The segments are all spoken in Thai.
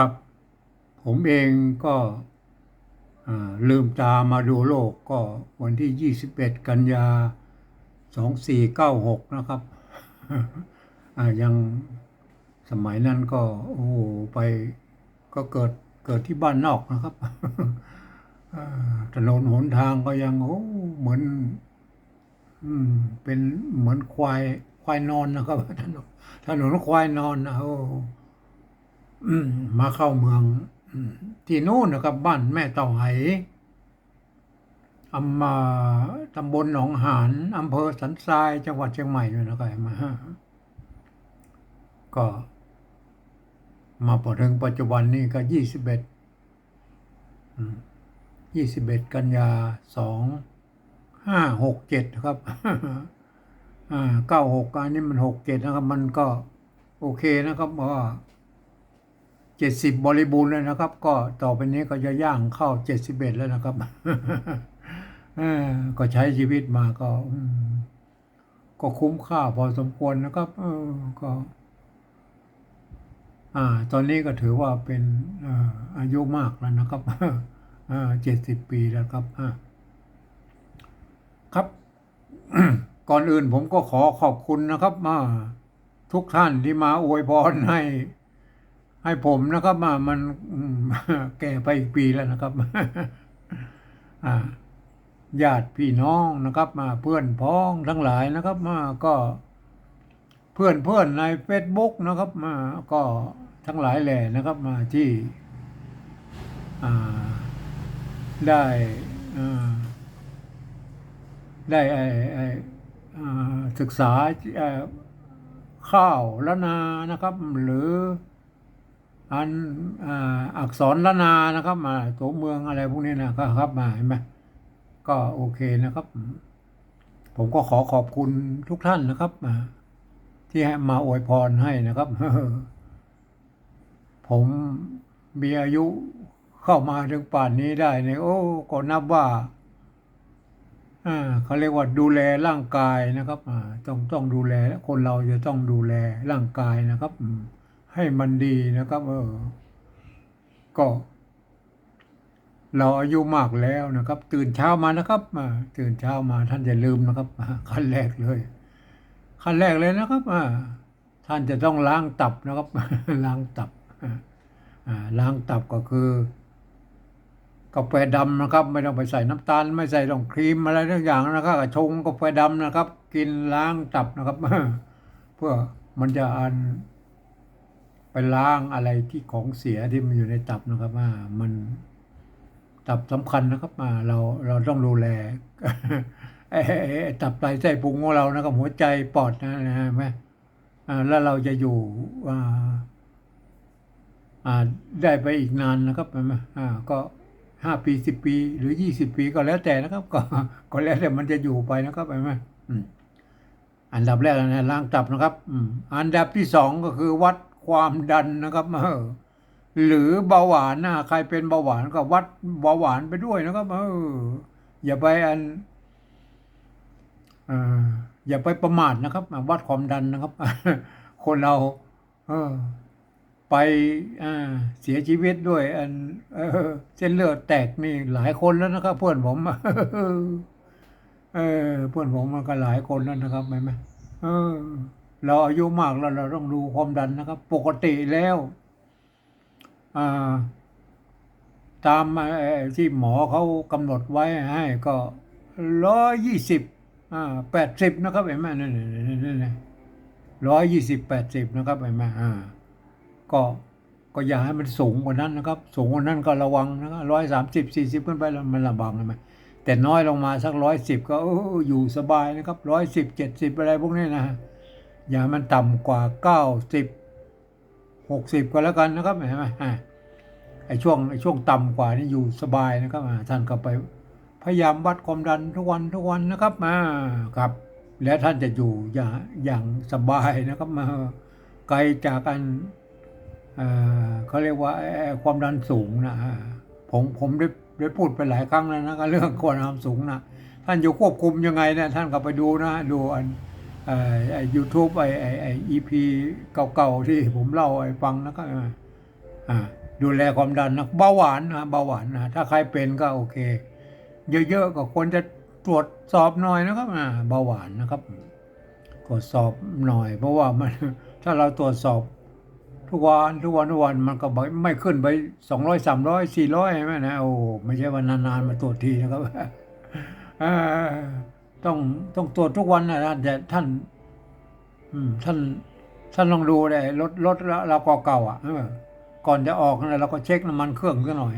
ครับ ผมเองก็ลืมตามาดูโลกก็วันที่ 21 กันยา 2496 นะครับยังสมัยนั้นก็โอ้ไปก็เกิดเกิดที่บ้านนอกนะครับถนนหนทางก็ยังโอ้เหมือนอืมเป็นเหมือนควายควายนอนนะครับถนนถนนควายนอนนะโอ้ มาเข้าเมืองที่นู่นนะครับ บ้านแม่เต่าไหอำมาตำบลหนองหานอำเภอสันทรายจังหวัดเชียงใหม่ด้วยนะครับมาก็ มาพอถึงปัจจุบันนี้ก็ยี่สิบเอ็ดยี่สิบเอ็ดกันยาสองห้าหกเจ็ดครับอ่าเก้าหกอันนี้มันหกเจ็ดนะครับ มันก็โอเคนะครับเพราะว่า เจ็ดสิบบริบูรณ์เลยนะครับ ก็ต่อไปนี้ก็จะย่างเข้าเจ็ดสิบเอ็ดแล้วนะครับก็ใช้ชีวิตมาก็ ก็คุ้มค่าพอสมควรนะครับก็ อ่า ตอนนี้ก็ถือว่าเป็นอายุมากแล้วนะครับอ่าเจ็ดสิบปีแล้วครับครับ ก่อนอื่นผมก็ขอขอบคุณนะครับมาทุกท่านที่มาอวยพรให้ ให้ผมนะครับมามันแก่ไปอีกปีแล้วนะครับอ่าญาติพี่น้องนะครับ มาเพื่อนพ้องทั้งหลายนะครับมาก็เพื่อนเพื่อนในเฟซบุ๊กนะครับมาก็ทั้งหลายแหล่นะครับมาที่ได้ได้ไอไอศึกษาข้าวละนานะครับ หรือ อันอักษรละนานะครับมาตัวเมืองอะไรพวกนี้นะครับมาเห็นไหมก็โอเคนะครับ ผมก็ขอขอบคุณทุกท่านนะครับที่ให้มาอวยพรให้นะครับผมมีอายุเข้ามาถึงป่านนี้ได้เนี่ยโอ้ก็นับว่าอ่าเขาเรียกว่าดูแลร่างกายนะครับอ่าต้องต้องดูแลคนเราจะต้องดูแลร่างกายนะครับ ให้มันดีนะครับ เออ ก็ เราอายุมากแล้วนะครับ ตื่นเช้ามานะครับอ่าตื่นเช้ามาท่านอย่าลืมนะครับขั้นแรกเลยขั้นแรกเลยนะครับท่านจะต้องล้างตับนะครับ ล้างตับล้างตับก็คือกาแฟดำนะครับ ไม่ต้องไปใส่น้ำตาล ไม่ใส่ต้องครีมอะไรทุกอย่างนะครับชงกาแฟดำนะครับ กินล้างตับนะครับ เพื่อมันจะอัน ไปล้างอะไรที่ของเสียที่มันอยู่ในตับนะครับว่ามันตับสำคัญนะครับมาเราเราต้องดูแลไอ้ตับไตไส้พุงของเรานะครับหัวใจปอดนะนะไหมอ่าแล้วเราจะอยู่อ่าได้ไปอีกนานนะครับไหมอ่าก็ห้าปีสิบปี หรือยี่สิบปีก็แล้วแต่นะครับ ก็ก็แล้วแต่มันจะอยู่ไปนะครับไหมอันดับแรกนะล้างตับนะครับอันดับที่สองก็คือวัด ความดันนะครับเออหรือเบาหวานนะใครเป็นเบาหวานก็วัดเบาหวานไปด้วยนะครับเอออย่าไปอันเอออย่าไปประมาทนะครับ วัดความดันนะครับ คนเรา เออ ไปอ่าเสียชีวิตด้วย อันเออเส้นเลือดแตกนี่หลายคนแล้วนะครับเพื่อนผมเออเพื่อนผมมันก็หลายคนแล้วนะครับไหมไหมเออ เราอายุมากแล้วเราต้องดูความดันนะครับ ปกติแล้วาตามที่หมอเขากำหนดไว้ให้ก็ร้อยยี่สิบแปดสิบนะครับเห็นไหมนั่นนั่นร้อยยี่สิบแปดสิบนะครับเห็นไหมอ่า ก็ก็อย่าให้มันสูงกว่านั้นนะครับ สูงกว่านั้นก็ระวังนะครับร้อยสามสิบสี่สิบขึ้นไปแล้วมันลำบากใช่ไหมแต่น้อยลงมาสักร้อยสิบก็อยู่สบายนะครับร้อยสิบเจ็ดสิบอะไรพวกนี้นะ อย่ามันต่ำกว่าเก้าสิบหกสิบก็แล้วกันนะครับเห็นไหมอ่าไอ้ช่วงไอ้ช่วงต่ำกว่านี่อยู่สบายนะครับท่านก็ไปพยายามวัดความดันทุกวันทุกวันนะครับมาครับ แล้วท่านจะอยู่อย่างอย่างสบายนะครับมาไกลจากกันเออเขาเรียกว่าความดันสูงนะผมผมได้ได้พูดไปหลายครั้งแล้วนะเรื่องความดันสูงนะท่านอยู่ควบคุมยังไงเนี่ยท่านก็ไปดูนะดูอัน ไอ้ยูทูบไอ้ไอ้ไอ้อีพีเก่าๆที่ผมเล่าไอ้ฟังนะครับอ่าดูแลความดันนะเบาหวานนะเบาหวานนะถ้าใครเป็นก็โอเค เยอะๆก็ควรจะตรวจสอบหน่อยนะครับอ่าเบาหวานนะครับตรวจสอบหน่อย เพราะว่ามันถ้าเราตรวจสอบทุกวันทุกวันทุกวันมันก็ไม่ขึ้นไปสองร้อยสามร้อยสี่ร้อยใช่ไหมนะโอ้ไม่ใช่ว่านานๆมาตรวจทีนะครับอ่อ ต้องต้องตรวจทุกวันนะแต่ท่าน อืม ท่าน ท่านลองดูเลยรถรถเราเก่าๆอะเออก่อนจะออกนะเราก็เช็คน้ำมันเครื่องซะหน่อย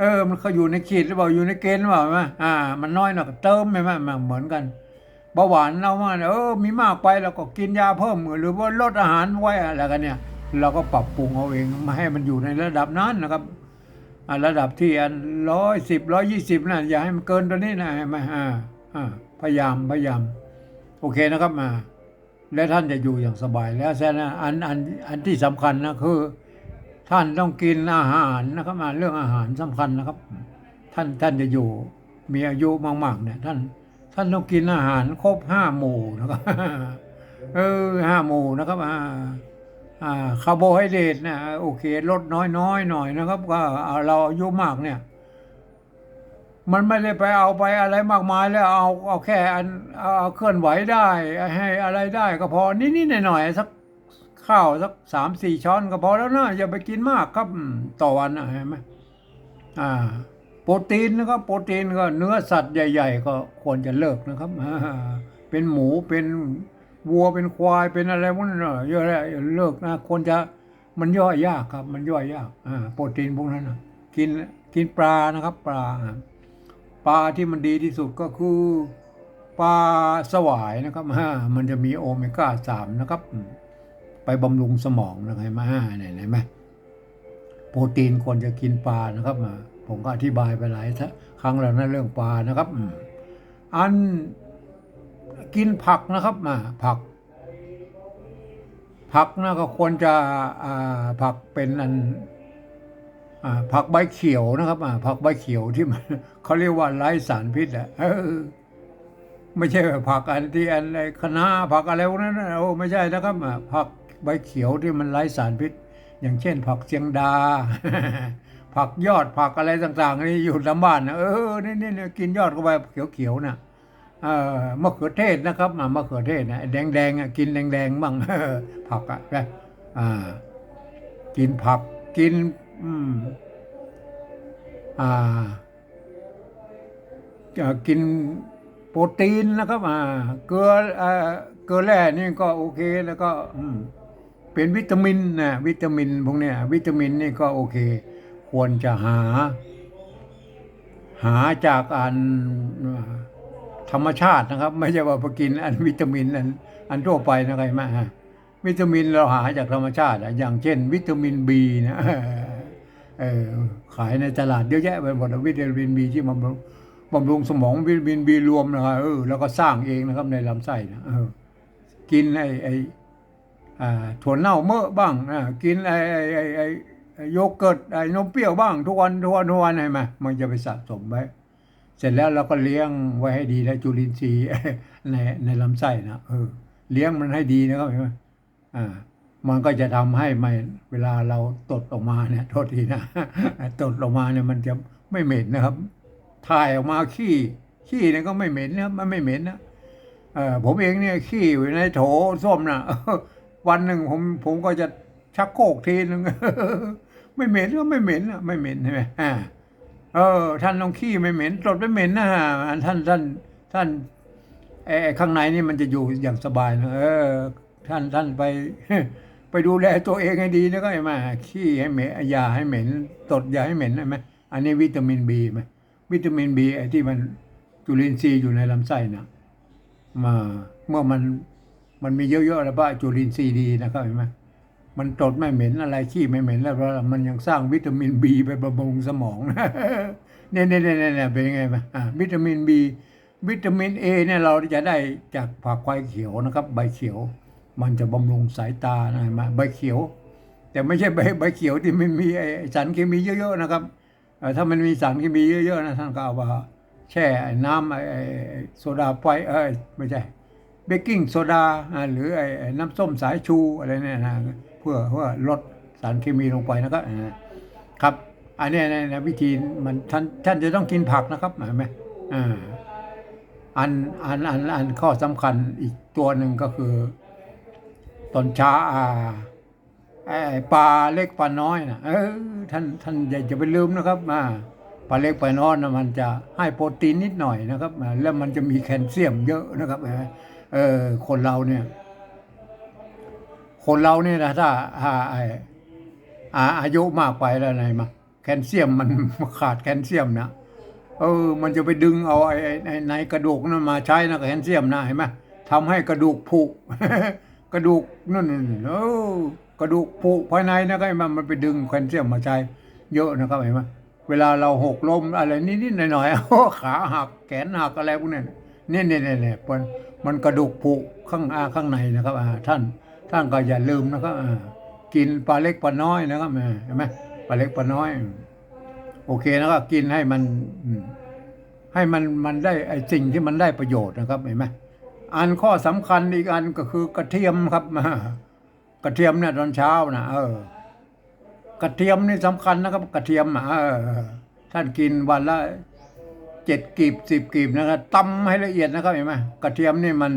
เออ มันเขาอยู่ในขีดหรือเปล่าอยู่ในเกณฑ์หรือเปล่าไหมอ่า มันน้อยหน่อยเติมใช่ไหมมันเหมือนกันเบาหวานเราว่าเออ มีมากไปเราก็กินยาเพิ่มหรือว่าลดอาหารไว้อะไรกันเนี่ย เราก็ปรับปรุงเอาเองมาให้มันอยู่ในระดับนั้นนะครับอ่าระดับที่อันร้อยสิบร้อยยี่สิบนะอย่าให้มันเกินตัวนี้นะให้มาอ่าอ่า พยายามพยายาม โอเคนะครับมา และท่านจะอยู่อย่างสบาย แล้วแค่นั้นอันอันอันที่สำคัญนะคือ ท่านต้องกินอาหารนะครับมาเรื่องอาหารสำคัญนะครับ ท่านท่านจะอยู่ มีอายุมากๆเนี่ยท่าน ท่านต้องกินอาหารครบห้าหมู่นะครับเออห้าหมู่นะครับอ่าอ่าคาร์โบไฮเดรตนะโอเคลดน้อยๆหน่อยนะครับ ก็เอาเราอายุมากเนี่ย มันไม่ได้ไปเอาไปอะไรมากมายแล้วเอาเอาแค่อันเอาเอาเคลื่อนไหวได้ให้อะไรได้ก็พอนิดๆหน่อยๆสักข้าวสักสามสี่ช้อนก็พอแล้วนะอย่าไปกินมากครับต่อวันนะเห็นไหมอ่า โปรตีนนะครับโปรตีนก็เนื้อสัตว์ใหญ่ ๆ ก็ควรจะเลิกนะครับเป็นหมูเป็นวัวเป็นควายเป็นอะไรพวกนั้นน่ะเยอะแล้วเลิกนะควรจะมันย่อยยากครับ มันย่อยยากอ่าโปรตีนพวกนั้นนะกินกินปลานะครับ ปลา ปลาที่มันดีที่สุดก็คือปลาสวายนะครับฮะมันจะมีโอเมก้าสามนะครับ ไปบำรุงสมองนะครับเห็นไหมฮะเนี่ยเห็นไหมโปรตีนควรจะกินปลานะครับมาผมก็อธิบายไปหลายครั้งแล้วนะเรื่องปลานะครับ อันกินผักนะครับมาผัก ผักนะก็ควรจะผักเป็นอัน ผักใบเขียวนะครับผักใบเขียวที่มันเขาเรียกว่าไร้สารพิษอะไม่ใช่ผักอันที่อันอะไรคะน้าผักอะไรพวกนั้นโอ้ไม่ใช่นะครับผักใบเขียวที่มันไร้สารพิษ อย่างเช่น ผักเชียงดา ผักยอดผักอะไรต่างๆนี่อยู่ตามบ้านนะเออนี่นี่นกินยอดเข้าไปเขียวๆน่ะเออมะเขือเทศนะครับมะเขือเทศนะแดงๆกินแดงๆบ้างผักอะนะกินผักกิน อืม อ่าจะกินโปรตีนนะครับ อ่า เกลืออ่าเกลือแร่นี่ก็โอเคแล้วก็ อืม เป็นวิตามินนะวิตามินพวกเนี้ยวิตามินนี่ก็โอเค ควรจะหา หาจากอันธรรมชาตินะครับ ไม่ใช่ว่าไปกินอันวิตามินอันอันทั่วไปนะใครมาฮะวิตามินเราหาจากธรรมชาติ อย่างเช่น วิตามินบีนะ ขายในตลาดเยอะแยะไปหมดวิตามินบีที่บำรุงบำรุงสมองวิตามินบีรวมนะครับเออแล้วก็สร้างเองนะครับในลำไส้นะกินไอ้ไอ้ถั่วเน่าเมื่อบ้างกินไอ้ไอ้ไอ้ไอ้โยเกิร์ตไอ้นมเปรี้ยวบ้างทุกวันทุกวันทุกวันให้มามันจะไปสะสมไว้เสร็จแล้วเราก็เลี้ยงไว้ให้ดีนะจุลินทรีย์ในในลำไส้นะเออเลี้ยงมันให้ดีนะครับเห็นไหมอ่า มันก็จะทำให้ไม่เวลาเราตดออกมาเนี่ยโทษทีนะตดออกมาเนี่ยมันจะไม่เหม็นนะครับ ถ่ายออกมาขี้ขี้เนี่ยก็ไม่เหม็นนะมันไม่เหม็นนะเออผมเองเนี่ยขี้อยู่ในโถส้มนะวันหนึ่งผมผมก็จะชักโครกทีนึงไม่เหม็นก็ไม่เหม็นอะไม่เหม็นใช่ไหมอ่าเออ ท่านลองขี้ไม่เหม็นตดไม่เหม็นนะฮะท่านท่านท่านไอ้ไอ้ข้างในนี่มันจะอยู่อย่างสบายนะเออ ท่านท่านไป ไปดูแลตัวเองให้ดีนะก็ไอ้มาขี้ให้เหม็นยาให้เหม็นตดยาให้เหม็นใช่ไหมอันนี้วิตามินบีไหมวิตามินบีไอ้ที่มันจุลินทรีย์อยู่ในลำไส้นะมาเมื่อมันมันมีเยอะๆแล้วป่ะจุลินทรีย์ดีนะครับเห็นไหมมันตดไม่เหม็นอะไรขี้ไม่เหม็นแล้วเพราะมันยังสร้างวิตามินบีไปบำรุงสมองเนี่ยเนี่ยเนี่ยเน่เป็นยังไงมาวิตามินบีวิตามินเอเนี่ยเราจะได้จากผักควายเขียวนะครับ ใบเขียว มันจะบำรุงสายตานะเห็นไหมใบเขียว แต่ไม่ใช่ใบใบเขียวที่มันมีสารเคมีเยอะๆนะครับถ้ามันมีสารเคมีเยอะๆนะท่านก็เอามาแช่น้ำโซดาไฟเอ้ยไม่ใช่เบกกิ้งโซดาหรือน้ำส้มสายชูอะไรเนี่ยนะเพื่อเพื่อลดสารเคมีลงไปนะครับครับอันนี้ในวิธีมันท่านท่านจะต้องกินผักนะครับเห็นไหมอ่าอันอันอันอันข้อสำคัญอีกตัวหนึ่งก็คือ ตอนเช้าอ่าปลาเล็กปลาน้อยนะเออท่านท่านอย่าจะไปลืมนะครับอ่าปลาเล็กปลาน้อยนะมันจะให้โปรตีนนิดหน่อยนะครับ แล้วมันจะมีแคลเซียมเยอะนะครับเออคนเราเนี่ย คนเราเนี่ยนะถ้าอาอาอายุมากไปแล้วไงมาแคลเซียมมันขาดแคลเซียมนะเออ มันจะไปดึงเอาไอ้ไอ้ไอ้ในกระดูกนั้นมาใช้นะแคลเซียมนะเห็นไหมทำให้กระดูกผุ กระดูกนั่นๆเออกระดูกผุภายในนะครับเห็นไหมมันไปดึงแคลเซียมมาใช้เยอะนะครับเห็นไหมเวลาเราหกล้มอะไรนิดๆหน่อยๆโอ้ขาหักแขนหักอะไรพวกนี้เนี่ยเนี่ยเนี่ยเนี่ยมันมันกระดูกผุข้างอาข้างในนะครับอ่าท่านท่านก็อย่าลืมนะครับอ่ากินปลาเล็กปลาน้อยนะครับอ่าเห็นไหมปลาเล็กปลาน้อย โอเคนะครับกินให้มันให้มันมันได้ไอ้สิ่งที่มันได้ประโยชน์นะครับเห็นไหม อันข้อสำคัญอีกอันก็คือกระเทียมครับกระเทียมเนี่ยตอนเช้านะเออกระเทียมนี่สำคัญนะครับ กระเทียมอะเออท่านกินวันละเจ็ดกีบสิบกีบนะครับตำให้ละเอียดนะครับเห็นไหมกระเทียมนี่มัน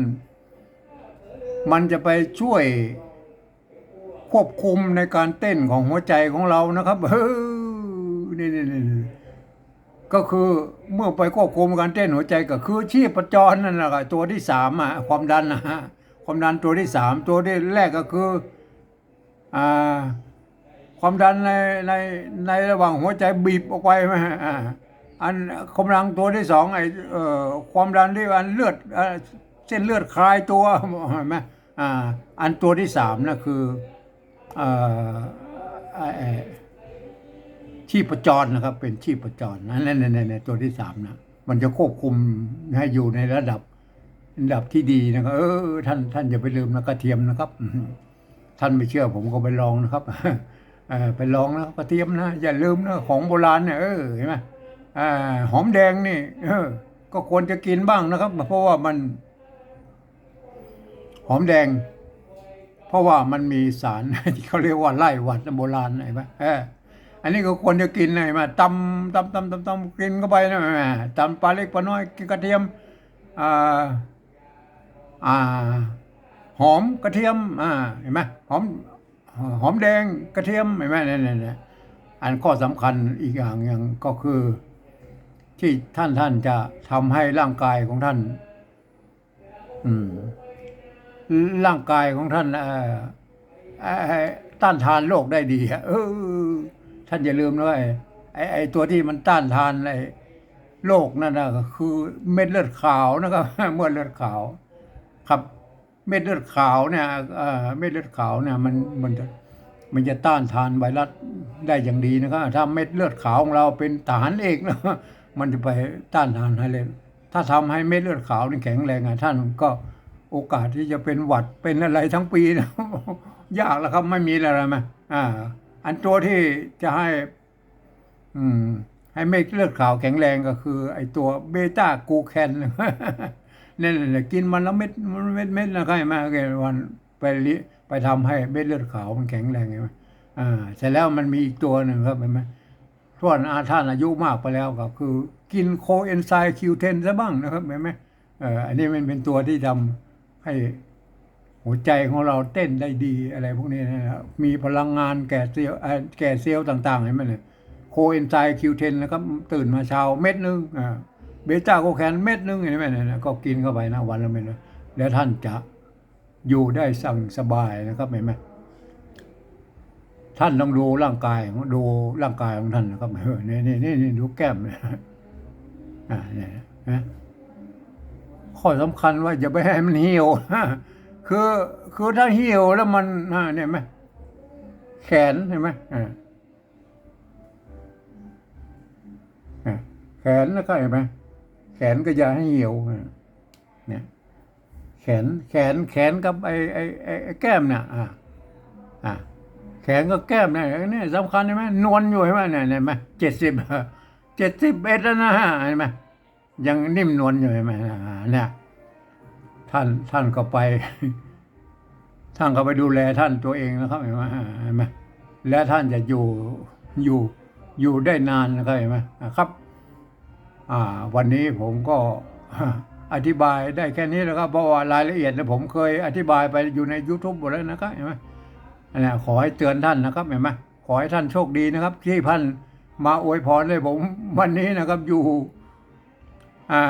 มันจะไปช่วยควบคุมในการเต้นของหัวใจของเรานะครับเออนี่นี่นี่ ก็คือเมื่อไปควบคุมการเต้นหัวใจก็คือชีพจรนั่นแหละตัวที่สามอะความดันนะฮะความดันตัวที่สามตัวที่แรกก็คืออ่าความดันในในในระหว่างหัวใจบีบออกไปไหมอ่าอันกำลังตัวที่สองไอ้เอ่อความดันที่อันเลือดเส้นเลือดคลายตัวเห็นไหมอ่าอันตัวที่สามนะคือเอ่อไอ้ไอ้ ชีพจรนะครับ เป็นชีพจรนั่นนั่นนั่นตัวที่สามนะมันจะควบคุมให้อยู่ในระดับระดับที่ดีนะครับ เออ ท่านท่านอย่าไปลืมนะกระเทียมนะครับ ท่านไม่เชื่อผมก็ไปลองนะครับไปลองนะกระเทียมนะอย่าลืมนะของโบราณเนี่ยเออเห็นไหมหอมแดงนี่เออ ก็ควรจะกินบ้างนะครับ เพราะว่ามัน หอมแดง เพราะว่ามันมีสารที่เขาเรียกว่าไล่หวัดโบราณเห็นไหมเออ นนี้ก็ควรจะกินเลยมาตำตำตำตำตำกินเข้าไปนะแม่ตำปลาเล็กปลาน้อยกินกระเทียมอ่าอ่าหอมกระเทียมอ่าเห็นไหมหอมหอมแดงกระเทียมเห็นไหมเนี่ยเนี่ยอันข้อสำคัญอีกอย่างหนึ่งก็คือ ที่ท่านท่านจะทำให้ร่างกายของท่าน อืมร่างกายของท่านเอ่อต้านทานโรคได้ดีอะเออ ท่านอย่าลืมนะไอ้ไอ้ไอ้ตัวที่มันต้านทานไอ้โรคนั่นนะก็คือเม็ดเลือดขาวนะครับเม็ดเลือดขาว ครับเม็ดเลือดขาวเนี่ยเอ่อเม็ดเลือดขาวเนี่ยมันมันจะมันจะต้านทานไวรัสได้อย่างดีนะครับถ้าเม็ดเลือดขาวของเราเป็นทหารเอกนะมันจะไปต้านทานให้เลยถ้าทำให้เม็ดเลือดขาวนี่แข็งแรงอะท่านก็โอกาสที่จะเป็นหวัดเป็นอะไรทั้งปีนะยากแล้วครับไม่มีอะไรไหมอ่า อันตัวที่จะให้ อืม ให้เม็ดเลือดขาวแข็งแรงก็คือ ไอตัวเบต้ากูแคนนั่นแหละกินมันแล้วเม็ดมันเม็ดเม็ดนะครมโอเควันไปลิไปทำให้เม็ดเลือดขาวมันแข็งแรงไหมอ่าเสร็จแล้วมันมีอีกตัวหนึ่งครับเห็นไหมส่วนอาท่านอายุมากไปแล้วก็คือ กินโคเอนไซม์คิวเทนซะบ้างนะครับเห็นไหมเอออันนี้มันเป็นตัวที่ทำให้ หัวใจของเราเต้นได้ดีอะไรพวกนี้นะครับมีพลังงานแก่เซลล์อ่อแก่เซลล์ต่างๆเห็นไหมเนี่ยโคเอนไซม์คิวเทนนะครับตื่นมาเช้าเม็ดหนึงอ่าเบต้าโคแคนเม็ดนึงเห็นไหมเนี่ยก็กินเข้าไปนะวันละเม็ดนะแล้วท่านจะอยู่ได้สั่งสบายนะครับเห็นไหมท่านต้องดูร่างกายของดูร่างกายของท่านนะครับเออนี่นี่นี่นี่ดูแก้มเนี่ยอ่าเนี่ยนะข้อสำคัญว่าอย่าไปให้มันเหี่ยว คือคือถ้าเหี่ยวแล้วมันเนี่ยเห็นไหมแขนเห็นไหมแขนแล้วก็เห็นไหมแขนก็อย่าให้เหี่ยวเนี่ยแขนแขนแขนกับไอ้ไอ้ไอ้แก้มเนี่ยอ่าอ่าแขนกับแก้มเนี่ยนี่สำคัญใช่ไหมนวลอยู่ใช่ไหมเนี่ยเห็นไหมเจ็ดสิบเจ็ดสิบเอ็ดแล้วนะเห็นไหมยังนิ่มนวลอยู่ใช่ไหมเนี่ย ท่านท่านก็ไป ท่านก็ไปดูแลท่านตัวเองนะครับเห็นไหมเห็นไหมและท่านจะอยู่อยู่อยู่ได้นานนะครับเห็นไหมครับอ่าวันนี้ผมก็อธิบายได้แค่นี้แล้วครับเพราะว่ารายละเอียดเนี่ยผมเคยอธิบายไปอยู่ใน YouTube หมดแล้วนะครับเห็นไหมนี่ขอให้เตือนท่านนะครับเห็นไหมขอให้ท่านโชคดีนะครับ ที่ท่านมาอวยพรให้ผมวันนี้นะครับอยู่อ่า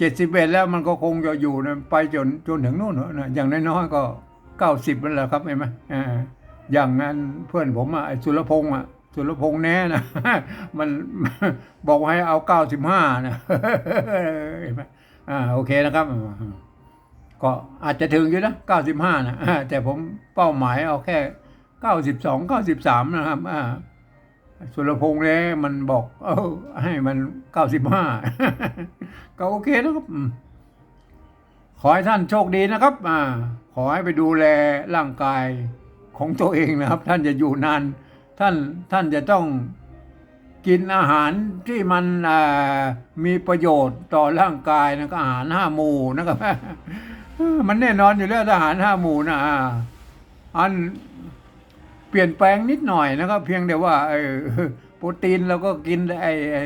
เจ็ดสิบเอ็ดแล้วมันก็คงจะอยู่นะไปจนจนถึงนู่นนะอย่างน้อยๆก็เก้าสิบนั่นแหละครับเห็นไหมอย่างนั้นเพื่อนผมอะสุรพงษ์อะสุรพงษ์แน่นะมันบอกให้เอาเก้าสิบห้านะเห็นไหมอ่าโอเคนะครับ ก็อาจจะถึงอยู่นะเก้าสิบห้านะแต่ผมเป้าหมายเอาแค่เก้าสิบสองเก้าสิบสามนะครับอ่า สุรพงษ์เนี่ยมันบอก เออให้มันเก้าสิบห้าก็โอเคนะครับ ขอให้ท่านโชคดีนะครับ อ่า ขอให้ไปดูแลร่างกายของตัวเองนะครับ ท่านจะอยู่นาน ท่านท่านจะต้องกินอาหารที่มันมีประโยชน์ต่อร่างกายนะครับอาหารห้าหมู่นะครับ มันแน่นอนอยู่แล้วอาหารห้าหมู่นะอ่าอัน เปลี่ยนแปลงนิดหน่อยนะครับ เพียงแต่ว่าเออโปรตีนเราก็กินไอ้ไอ้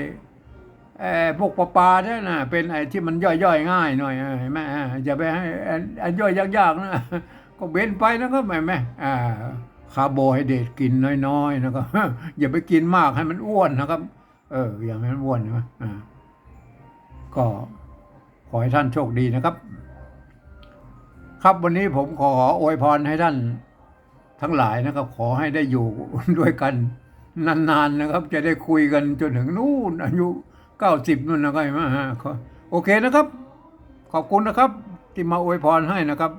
ไอ้พวกปลาปลาเนี่ยนะเป็นไอ้ที่มันย่อยๆง่ายหน่อยเห็นไหมอ่าอย่าไปให้อ้ไอ้ย่อยยากๆนะก็เบนไปนะครับเห็นไหมอ่าคาร์โบไฮเดรตกินน้อยๆนะครับอย่าไปกินมากให้มันอ้วนนะครับ เอออย่างนั้นอ้วนใช่ไหมอ่าก็ขอให้ท่านโชคดีนะครับ ครับวันนี้ผมขออวยพรให้ท่าน ทั้งหลายนะครับ ขอให้ได้อยู่ด้วยกันนานๆนะครับ จะได้คุยกันจนถึงนู่นอายุเก้าสิบนู่นนะครับเห็นไหมฮะขอโอเคนะครับ ขอบคุณนะครับ ที่มาอวยพรให้นะครับ